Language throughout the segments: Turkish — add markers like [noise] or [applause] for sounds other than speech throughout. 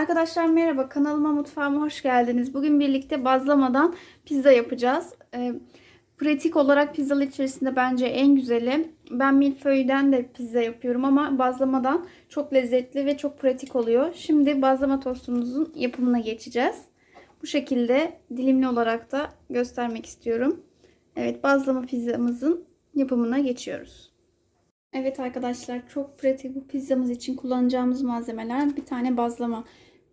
Arkadaşlar merhaba kanalıma mutfağıma hoş geldiniz. Bugün birlikte bazlamadan pizza yapacağız. Ee, pratik olarak pizzalı içerisinde bence en güzeli. Ben milföyden de pizza yapıyorum ama bazlamadan çok lezzetli ve çok pratik oluyor. Şimdi bazlama tostumuzun yapımına geçeceğiz. Bu şekilde dilimli olarak da göstermek istiyorum. Evet bazlama pizzamızın yapımına geçiyoruz. Evet arkadaşlar çok pratik bu pizzamız için kullanacağımız malzemeler bir tane bazlama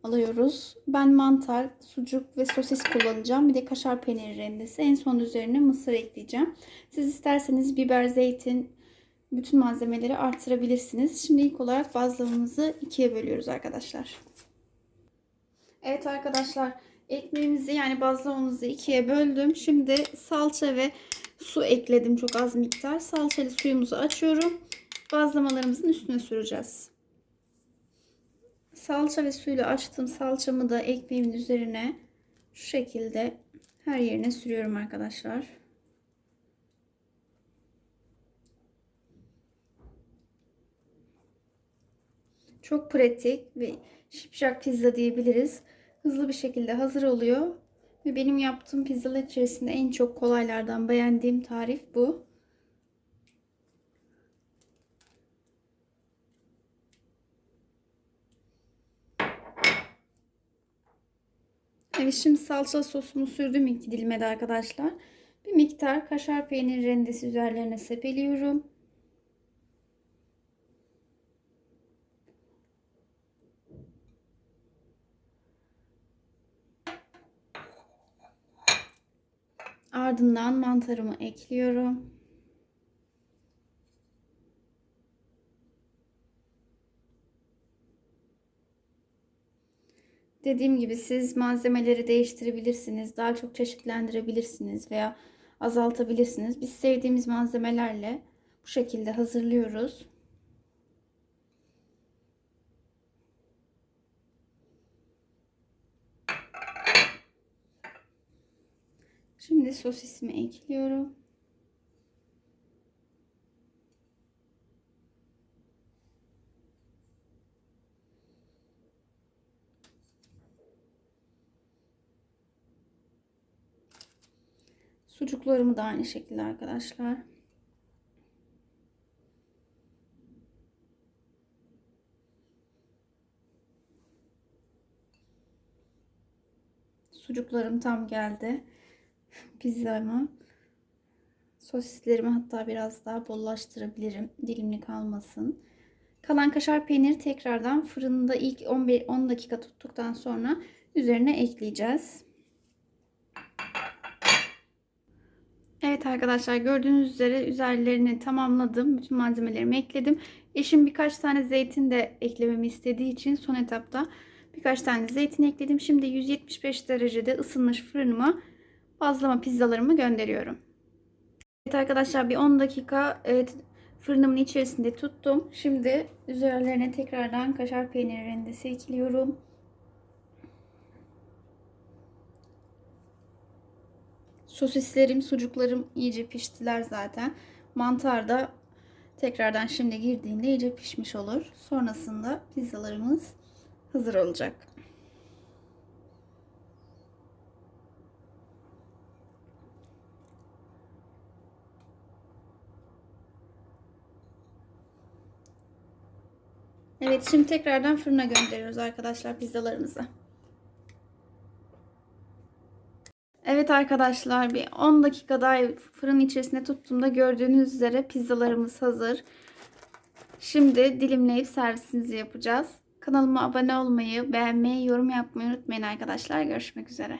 alıyoruz. Ben mantar, sucuk ve sosis kullanacağım. Bir de kaşar peyniri rendesi. En son üzerine mısır ekleyeceğim. Siz isterseniz biber, zeytin, bütün malzemeleri artırabilirsiniz. Şimdi ilk olarak bazlamamızı ikiye bölüyoruz arkadaşlar. Evet arkadaşlar ekmeğimizi yani bazlamamızı ikiye böldüm. Şimdi salça ve su ekledim çok az miktar. Salçalı suyumuzu açıyorum. Bazlamalarımızın üstüne süreceğiz. Salça ve suyla açtım salçamı da ekmeğimin üzerine şu şekilde her yerine sürüyorum arkadaşlar. Çok pratik ve şipşak pizza diyebiliriz. Hızlı bir şekilde hazır oluyor. Ve benim yaptığım pizzalar içerisinde en çok kolaylardan beğendiğim tarif bu. Evet şimdi salça sosumu sürdüm iki dilime de arkadaşlar. Bir miktar kaşar peynir rendesi üzerlerine sepeliyorum. Ardından mantarımı ekliyorum. Dediğim gibi siz malzemeleri değiştirebilirsiniz. Daha çok çeşitlendirebilirsiniz veya azaltabilirsiniz. Biz sevdiğimiz malzemelerle bu şekilde hazırlıyoruz. Şimdi sosisimi ekliyorum. Sucuklarımı da aynı şekilde arkadaşlar. Sucuklarım tam geldi. [laughs] Pizzamı. Sosislerimi hatta biraz daha bollaştırabilirim. Dilimli kalmasın. Kalan kaşar peyniri tekrardan fırında ilk 11 10 dakika tuttuktan sonra üzerine ekleyeceğiz. Evet arkadaşlar gördüğünüz üzere üzerlerini tamamladım. Bütün malzemelerimi ekledim. Eşim birkaç tane zeytin de eklememi istediği için son etapta birkaç tane zeytin ekledim. Şimdi 175 derecede ısınmış fırınıma bazlama pizzalarımı gönderiyorum. Evet arkadaşlar bir 10 dakika evet, fırınımın içerisinde tuttum. Şimdi üzerlerine tekrardan kaşar peyniri rendesi ekliyorum. Sosislerim, sucuklarım iyice piştiler zaten. Mantar da tekrardan şimdi girdiğinde iyice pişmiş olur. Sonrasında pizzalarımız hazır olacak. Evet şimdi tekrardan fırına gönderiyoruz arkadaşlar pizzalarımızı. Evet arkadaşlar bir 10 dakika daha fırın içerisinde tuttuğumda gördüğünüz üzere pizzalarımız hazır. Şimdi dilimleyip servisimizi yapacağız. Kanalıma abone olmayı, beğenmeyi, yorum yapmayı unutmayın arkadaşlar. Görüşmek üzere.